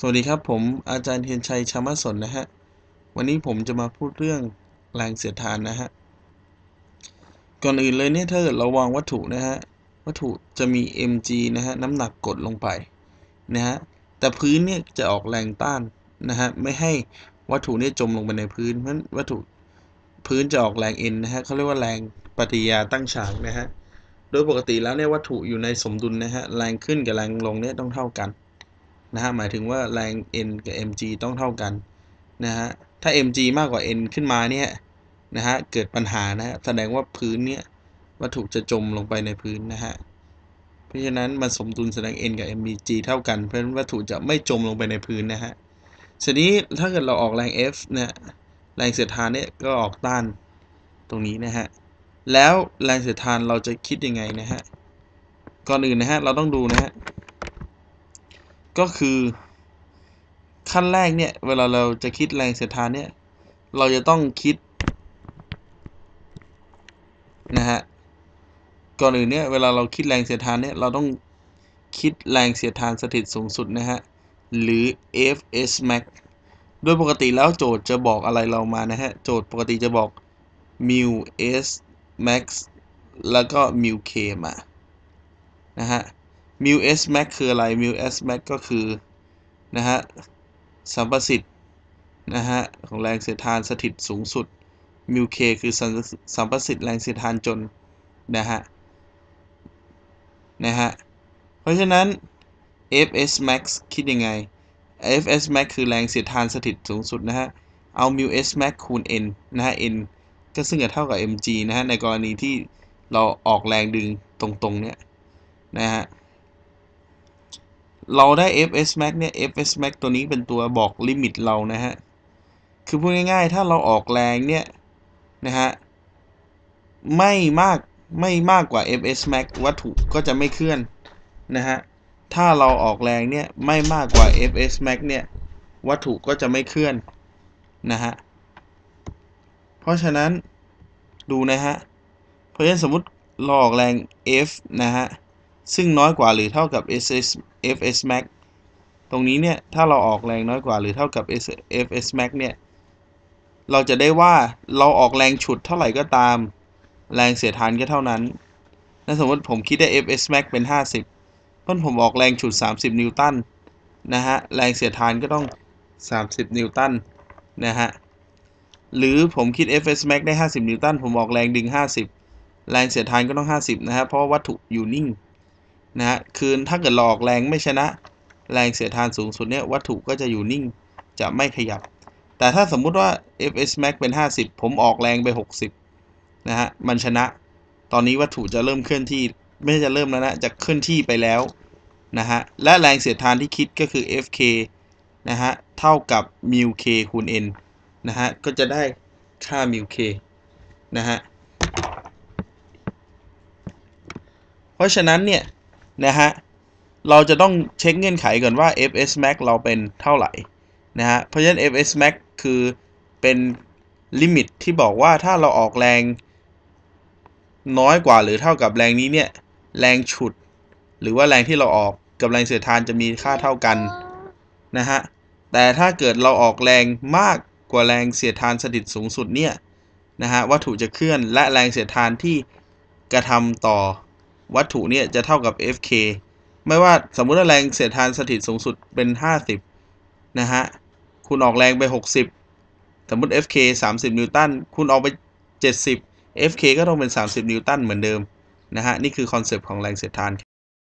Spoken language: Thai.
สวัสดีครับผมอาจารย์เทียนชัยชามสนนะฮะ วันนี้ผมจะมาพูดเรื่องแรงเสียดทานนะฮะ ก่อนอื่นเลยเนี่ยถ้าเกิดเราวางวัตถุนะฮะ วัตถุจะมี mg นะฮะ น้ำหนักกดลงไปนะฮะ แต่พื้นเนี่ยจะออกแรงต้านนะฮะ ไม่ให้วัตถุเนี่ยจมลงไปในพื้น เพราะวัตถุพื้นจะออกแรง n นะฮะเขาเรียกว่าแรงปฏิยาตั้งฉากนะฮะ โดยปกติแล้วเนี่ยวัตถุอยู่ในสมดุลนะฮะ แรงขึ้นกับแรงลงเนี่ยต้องเท่ากัน นะฮะหมายถึงว่าแรง n กับ mg ต้องเท่ากันนะฮะถ้า mg มากกว่า n ขึ้นมาเนี่ยนะฮะเกิดปัญหานะฮะแสดงว่าพื้นเนี่ยวัตถุจะจมลงไปในพื้นนะฮะเพราะฉะนั้นมันสมดุลแสดง n กับ mg เท่ากันเพราะฉะนั้นวัตถุจะไม่จมลงไปในพื้นนะฮะทีนี้ถ้าเกิดเราออกแรง F เนี่ยแรงเสียดทานเนี่ยก็ออกต้านตรงนี้นะฮะแล้วแรงเสียดทานเราจะคิดยังไงนะฮะก่อนอื่นนะฮะเราต้องดูนะฮะ ก็คือขั้นแรกเนี่ย เวลาเราจะคิดแรงเสียดทานเนี่ย เราจะต้องคิดนะฮะก่อนอื่นเนี่ยเวลาเราคิดแรงเสียดทานเนี่ยเราต้องคิดแรงเสียดทานสถิตสูงสุดนะฮะหรือ Fs max โดยปกติแล้วโจทย์จะบอกอะไรเรามานะฮะโจทย์ปกติจะบอก mu s max แล้วก็ mu k มานะฮะ mu s max คืออะไร mu s max ก็คือ นะฮะ สัมประสิทธิ์ นะฮะ ของแรงเสียดทานสถิตสูงสุด mu k คือสัมประสิทธิ์แรงเสียดทานจน นะฮะ นะฮะ เพราะฉะนั้น fs max คิดยังไง fs max คือแรงเสียดทานสถิตสูงสุดนะฮะ เอา mu s max คูณ n นะฮะ n ก็ซึ่งจะเท่ากับ mg นะฮะ ในกรณีที่เราออกแรงดึงตรงๆ เนี่ย นะฮะ เราได้ fs max เนี่ย fs max ตัวนี้เป็นตัวบอกลิมิตเรานะฮะ คือพูดง่ายๆ ถ้าเราออกแรงเนี่ยนะฮะ ไม่มากไม่มากกว่า fs max วัตถุก็จะไม่เคลื่อนนะฮะ ถ้าเราออกแรงเนี่ยไม่มากกว่า fs max เนี่ย วัตถุก็จะไม่เคลื่อนนะฮะ เพราะฉะนั้นดูนะฮะ เพราะฉะนั้นสมมติเราออกแรง F นะฮะ ซึ่งน้อยกว่าหรือเท่ากับ SS Fs max ตรงนี้เนี่ย ถ้าเราออกแรงน้อยกว่าหรือเท่ากับ Fs max เนี่ย เราจะได้ว่าเราออกแรงฉุดเท่าไหร่ก็ตาม แรงเสียดทานก็เท่านั้นถ้าสมมติผมคิดได้ Fs max เป็น 50เพราะผมออกแรงฉุด 30 นิวตันนะฮะ แรงเสียดทานก็ต้อง 30 นิวตันนะฮะ หรือผมคิด Fs max ได้ 50 นิวตัน ผมออกแรงดึง 50 แรงเสียดทานก็ต้อง 50 นะฮะ เพราะวัตถุอยู่นิ่ง นะฮะคือถ้าเกิดเราอกแรงไม่ชนะ แรงเสียดทานสูงสุดเนี่ยวัตถุก็จะอยู่นิ่งจะไม่ขยับ แต่ถ้าสมมุติว่า Fs max เป็น 50 ผมออกแรงไป 60 นะฮะ มันชนะ ตอนนี้วัตถุจะเริ่มเคลื่อนที่ ไม่จะเริ่มแล้วนะ จะเคลื่อนที่ไปแล้วนะฮะ และแรงเสียดทานที่คิดก็คือ Fk นะฮะ เท่ากับ mu k คูณ n นะฮะ ก็จะได้ค่า mu k นะฮะ เพราะฉะนั้นเนี่ย นะฮะ เราจะต้องเช็คเงื่อนไขก่อนว่า fs max เราเป็นเท่าไหร่นะฮะ เพราะฉะนั้น fs max คือเป็นลิมิตที่บอกว่าถ้าเราออกแรงน้อยกว่าหรือเท่ากับแรงนี้เนี่ย แรงฉุด หรือว่าแรงที่เราออกกับแรงเสียดทานจะมีค่าเท่ากันนะฮะ แต่ถ้าเกิดเราออกแรงมากกว่าแรงเสียดทานสถิตสูงสุดเนี่ยนะฮะวัตถุจะเคลื่อนและแรงเสียดทานที่กระทำต่อ วัตถุเนี่ยจะเท่ากับ Fk ไม่ว่าสมมุติว่าแรงเสียดทานสถิตสูงสุดเป็น 50 นะฮะ คุณออกแรงไป 60 สมมุติ Fk 30 นิวตัน คุณออกไป 70 Fk ก็ต้องเป็น 30 นิวตันเหมือนเดิมนะฮะ นี่คือคอนเซปต์ของแรงเสียดทาน